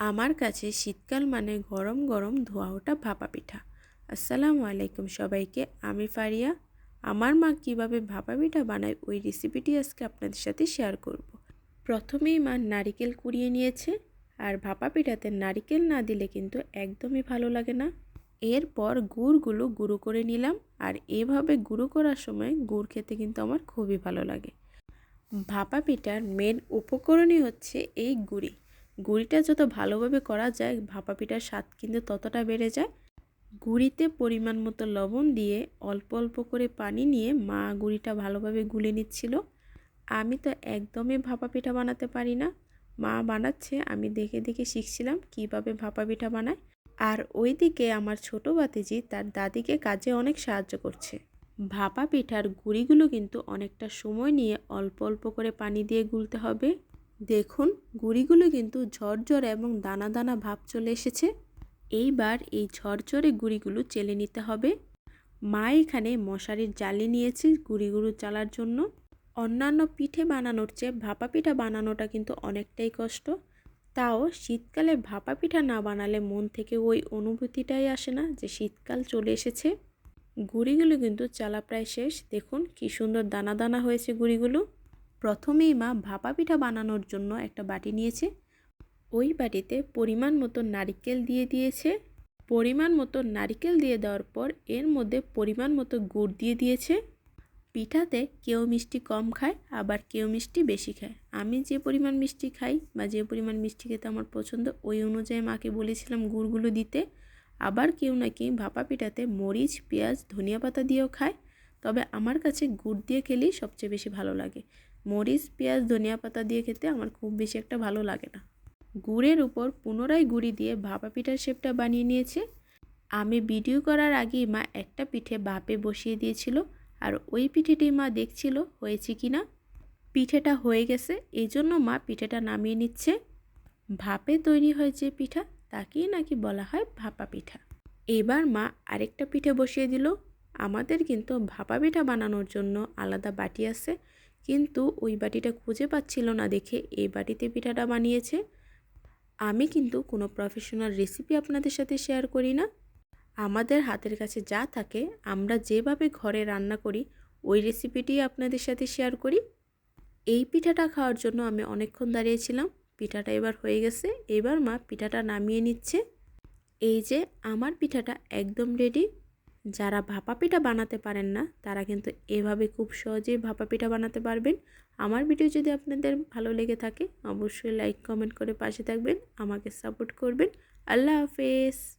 আমার কাছে শীতকাল মানে গরম গরম ধোয়া ওঠা ভাপা পিঠা। আসসালামু আলাইকুম সবাইকে, আমি ফারিয়া। আমার মা কীভাবে ভাপা পিঠা বানায় ওই রেসিপিটি আজকে আপনাদের সাথে শেয়ার করব। প্রথমেই মা নারিকেল কুড়িয়ে নিয়েছে, আর ভাপা পিঠাতে নারিকেল না দিলে কিন্তু একদমই ভালো লাগে না। এরপর গুড়গুলো গুঁড়ো করে নিলাম, আর এভাবে গুঁড়ো করার সময় গুড় খেতে কিন্তু আমার খুবই ভালো লাগে। ভাপা পিঠার মেন উপকরণই হচ্ছে এই গুড়ি। গুড়িটা যত ভালোভাবে করা যায় ভাপা পিঠার স্বাদ কিন্তু ততটা বেড়ে যায়। গুড়িতে পরিমাণ মতো লবণ দিয়ে অল্প অল্প করে পানি নিয়ে মা গুড়িটা ভালোভাবে গুলে নিচ্ছিল। আমি তো একদমই ভাপা পিঠা বানাতে পারি না। মা বানাচ্ছে, আমি দেখে দেখে শিখছিলাম কীভাবে ভাপা পিঠা বানায়। আর ওইদিকে আমার ছোট বাতিজি তার দাদিকে কাজে অনেক সাহায্য করছে। ভাপা পিঠার গুঁড়িগুলো কিন্তু অনেকটা সময় নিয়ে অল্প অল্প করে পানি দিয়ে গুলতে হবে। দেখুন, গুড়িগুলো কিন্তু ঝরঝর এবং দানা দানা ভাব চলে এসেছে। এইবার এই ঝরঝরে গুড়িগুলো চেলে নিতে হবে। মা এখানে মশারির জালি নিয়েছে গুড়িগুলো চালার জন্য। অন্যান্য পিঠে বানানোর চেয়ে ভাপা পিঠা বানানোটা কিন্তু অনেকটাই কষ্ট। তাও শীতকালে ভাপা পিঠা না বানালে মন থেকে ওই অনুভূতিটাই আসে না যে শীতকাল চলে এসেছে। গুড়িগুলো কিন্তু চালা প্রায় শেষ। দেখুন, কি সুন্দর দানা দানা হয়েছে গুঁড়িগুলো। প্রথমেই মা ভাপা পিঠা বানানোর জন্য একটা বাটি নিয়েছে। ওই বাটিতে পরিমাণ মতো নারিকেল দিয়ে দিয়েছে। পরিমাণ মতো নারিকেল দিয়ে দেওয়ার পর এর মধ্যে পরিমাণ মতো গুড় দিয়ে দিয়েছে। পিঠাতে কেউ মিষ্টি কম খায়, আবার কেউ মিষ্টি বেশি খায়। আমি যে পরিমাণ মিষ্টি খাই বা যে পরিমাণ মিষ্টি খেতে আমার পছন্দ, ওই অনুযায়ী মাকে বলেছিলাম গুড়গুলো দিতে। আবার কেউ নাকি ভাপা পিঠাতে মরিচ, পেঁয়াজ, ধনিয়া পাতা দিয়েও খায়। তবে আমার কাছে গুড় দিয়ে খেলেই সবচেয়ে বেশি ভালো লাগে। মরিচ, পেঁয়াজ, ধনিয়া পাতা দিয়ে খেতে আমার খুব বেশি একটা ভালো লাগে না। গুড়ের উপর পুনরায় গুড়ি দিয়ে ভাপা পিঠার শেপটা বানিয়ে নিয়েছে। আমি ভিডিও করার আগেই মা একটা পিঠে ভাপে বসিয়ে দিয়েছিল আর ওই পিঠেটি মা দেখছিল হয়েছে কি না। পিঠেটা হয়ে গেছে এই জন্য মা পিঠেটা নামিয়ে নিচ্ছে। ভাপে তৈরি হয় যে পিঠা, তাকেই নাকি বলা হয় ভাপা পিঠা। এবার মা আরেকটা পিঠে বসিয়ে দিল। আমাদের কিন্তু ভাপা পিঠা বানানোর জন্য আলাদা বাটি আছে। কিন্তু ওই বাটিটা খুঁজে পাচ্ছিল না দেখে এই বাটিতে পিঠাটা বানিয়েছে। আমি কিন্তু কোনো প্রফেশনাল রেসিপি আপনাদের সাথে শেয়ার করি না। আমাদের হাতের কাছে যা থাকে, আমরা যেভাবে ঘরে রান্না করি, ওই রেসিপিটি আপনাদের সাথে শেয়ার করি। এই পিঠাটা খাওয়ার জন্য আমি অনেকক্ষণ দাঁড়িয়েছিলাম। পিঠাটা এবার হয়ে গেছে। এবার মা পিঠাটা নামিয়ে নিচ্ছে। এই যে আমার পিঠাটা একদম রেডি যারা ভাপা পিঠা বানাতে পারেন না, তারা কিন্তু এভাবে খুব সহজেই ভাপা পিঠা বানাতে পারবেন। আমার ভিডিও যদি আপনাদের ভালো লেগে থাকে, অবশ্যই লাইক কমেন্ট করে পাশে থাকবেন, আমাকে সাপোর্ট করবেন। আল্লাহ হাফেজ।